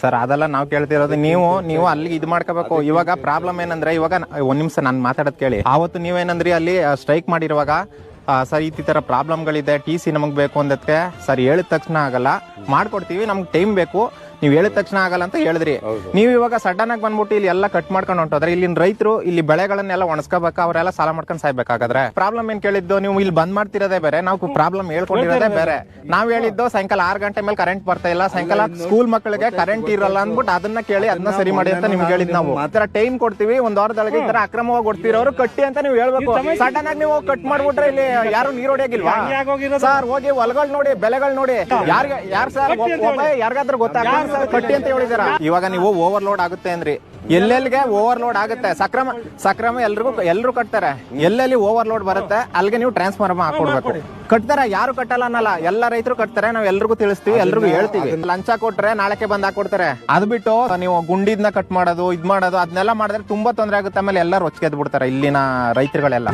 Sir ಅದೆಲ್ಲ ನಾವು ಕೇಳ್ತಿರೋದು ನೀವು ನೀವು ಅಲ್ಲಿ ಇದು ಮಾಡ್ಕೋಬೇಕು. ಇವಾಗ ಪ್ರಾಬ್ಲಮ್ ಏನಂದ್ರೆ ಇವಾಗ ಒಂದ್ ನಿಮಿಷ ನಾನು ಮಾತಾಡೋದು ಕೇಳಿ. ಆವತ್ತು ನೀವೇನಂದ್ರಿ ಅಲ್ಲಿ ಸ್ಟ್ರೈಕ್ ಮಾಡಿರುವಾಗ ಆ, ಸರ್ ಈ ತರ ಪ್ರಾಬ್ಲಮ್ಗಳಿದೆ ಟಿ ಸಿ ನಮಗ್ ಬೇಕು ಅಂದಕ್ಕೆ ಸರ್ ಹೇಳಿದ ತಕ್ಷಣ ಆಗಲ್ಲ. ಮಾಡ್ಕೊಡ್ತೀವಿ ನಮ್ಗೆ ಟೈಮ್ ಬೇಕು. ನೀವು ಹೇಳಿದ ತಕ್ಷಣ ಆಗಲ್ಲ ಅಂತ ಹೇಳಿದ್ರಿ. ನೀವು ಇವಾಗ ಸಡನ್ ಆಗಿ ಬಂದ್ಬಿಟ್ಟು ಇಲ್ಲಿ ಎಲ್ಲ ಕಟ್ ಮಾಡ್ಕೊಂಡು ಹೊಂಟೋದ್ರೆ ಇಲ್ಲಿನ ರೈತರು ಇಲ್ಲಿ ಬೆಳೆಗಳನ್ನೆಲ್ಲ ಒಣಸ್ಕೋಬೇಕು? ಅವರೆಲ್ಲ ಸಾಲ ಮಾಡ್ಕೊಂಡು ಸಾಯ್ಬೇಕಾಗಾದ್ರೆ? ಪ್ರಾಬ್ಲಮ್ ಏನ್ ಕೇಳಿದ್ದು? ನೀವು ಇಲ್ಲಿ ಬಂದ್ ಮಾಡ್ತಿರೋದೇ ಬೇರೆ ನಾವು ಪ್ರಾಬ್ಲಮ್ ಹೇಳ್ಕೊಂಡಿರೋದೇ ಬೇರೆ. ನಾವ್ ಹೇಳಿದ್ದು ಸಾಯಂಕಾಲ ಆರು ಗಂಟೆ ಮೇಲೆ ಕರೆಂಟ್ ಬರ್ತಾ ಇಲ್ಲ ಸಾಯಂಕಾಲ ಸ್ಕೂಲ್ ಮಕ್ಕಳಿಗೆ ಕರೆಂಟ್ ಇರಲ್ಲ ಅಂದ್ಬಿಟ್ಟು ಅದನ್ನ ಕೇಳಿ ಅದನ್ನ ಸರಿ ಮಾಡಿ ಅಂತ ನಿಮ್ಗೆ ಹೇಳಿದ್ ನಾವು. ಆತರ ತರ ಟೈಮ್ ಕೊಡ್ತೀವಿ ಒಂದ್ ವಾರದೊಳಗೆ ಈ ತರ ಅಕ್ರಮವಾಗಿ ಕೊಡ್ತಿರೋರು ಕಟ್ಟಿ ಅಂತ ನೀವು ಹೇಳ್ಬೇಕು. ಸಡನ್ ಆಗಿ ನೀವು ಕಟ್ ಮಾಡ್ಬಿಟ್ರೆ ಇಲ್ಲಿ ಯಾರು ನೀರು ಹೊಡಿಯಾಗಿಲ್ವಾ? ಸರ್ ಹೋಗಿ ಹೊಲಗಳು ನೋಡಿ ಬೆಲೆಗಳು ನೋಡಿ. ಯಾರ್ಗ ಯಾರು ಸರ್ ಯಾರಿಗಾದ್ರೂ ಗೊತ್ತಾಗ ಕಟ್ಟಿ ಅಂತ ಹೇಳಿದಾರ. ಇವಾಗ ನೀವು ಓವರ್ಲೋಡ್ ಆಗುತ್ತೆ ಅಂದ್ರಿ. ಎಲ್ಲೆಲ್ಲಿಗೆ ಓವರ್ಲೋಡ್ ಆಗುತ್ತೆ? ಸಕ್ರಮ ಸಕ್ರಮ ಎಲ್ರಿಗೂ ಎಲ್ರು ಕಟ್ತಾರೆ. ಎಲ್ಲೆಲ್ಲಿ ಓವರ್ಲೋಡ್ ಬರುತ್ತೆ, ಅಲ್ಲಿಗೆ ನೀವು ಟ್ರಾನ್ಸ್ಫಾರ್ಮರ್ ಹಾಕೊಡ್ಬೇಕು. ಕಟ್ತಾರೆ, ಯಾರು ಕಟ್ಟಲ್ಲ ಅನ್ನಲ್ಲ. ಎಲ್ಲ ರೈತರು ಕಟ್ತಾರೆ, ನಾವ್ ಎಲ್ರಿಗೂ ತಿಳಿಸ್ತೀವಿ, ಎಲ್ರಿಗೂ ಹೇಳ್ತೀವಿ. ಲಂಚ ಕೊಟ್ರೆ ನಾಳೆಗೆ ಬಂದ್ ಹಾಕೊಡ್ತಾರೆ. ಅದ್ ಬಿಟ್ಟು ನೀವು ಗುಂಡಿದ್ನ ಕಟ್ ಮಾಡೋದು, ಇದ್ ಮಾಡೋದು ಅದನ್ನೆಲ್ಲ ಮಾಡಿದ್ರೆ ತುಂಬಾ ತೊಂದರೆ ಆಗುತ್ತೆ. ಆಮೇಲೆ ಎಲ್ಲರೂ ಹೊಚ್ಕೆದ್ ಬಿಡ್ತಾರೆ ಇಲ್ಲಿನ ರೈತರುಗಳೆಲ್ಲ.